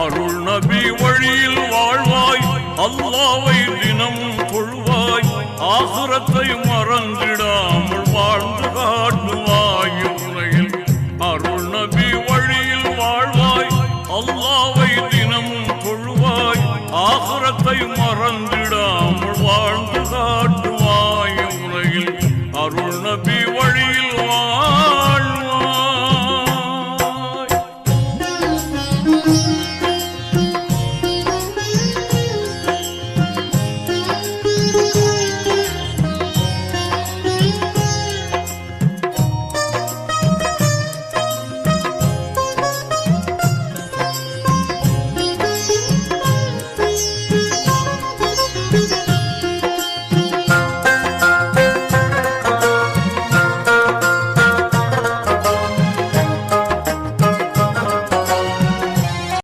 அருள் நபி வழியில் வாழ்வாய். அல்லாவை தினம் கொள்வாய் ஆசுரத்தை மறந்திடாமல் வாழ்ந்து காட்டுவாய் உலகில் அருள் நபி வழியில் வாழ்வாய். அல்லாவை தினம் கொள்வாய் ஆசுரத்தை மறந்திட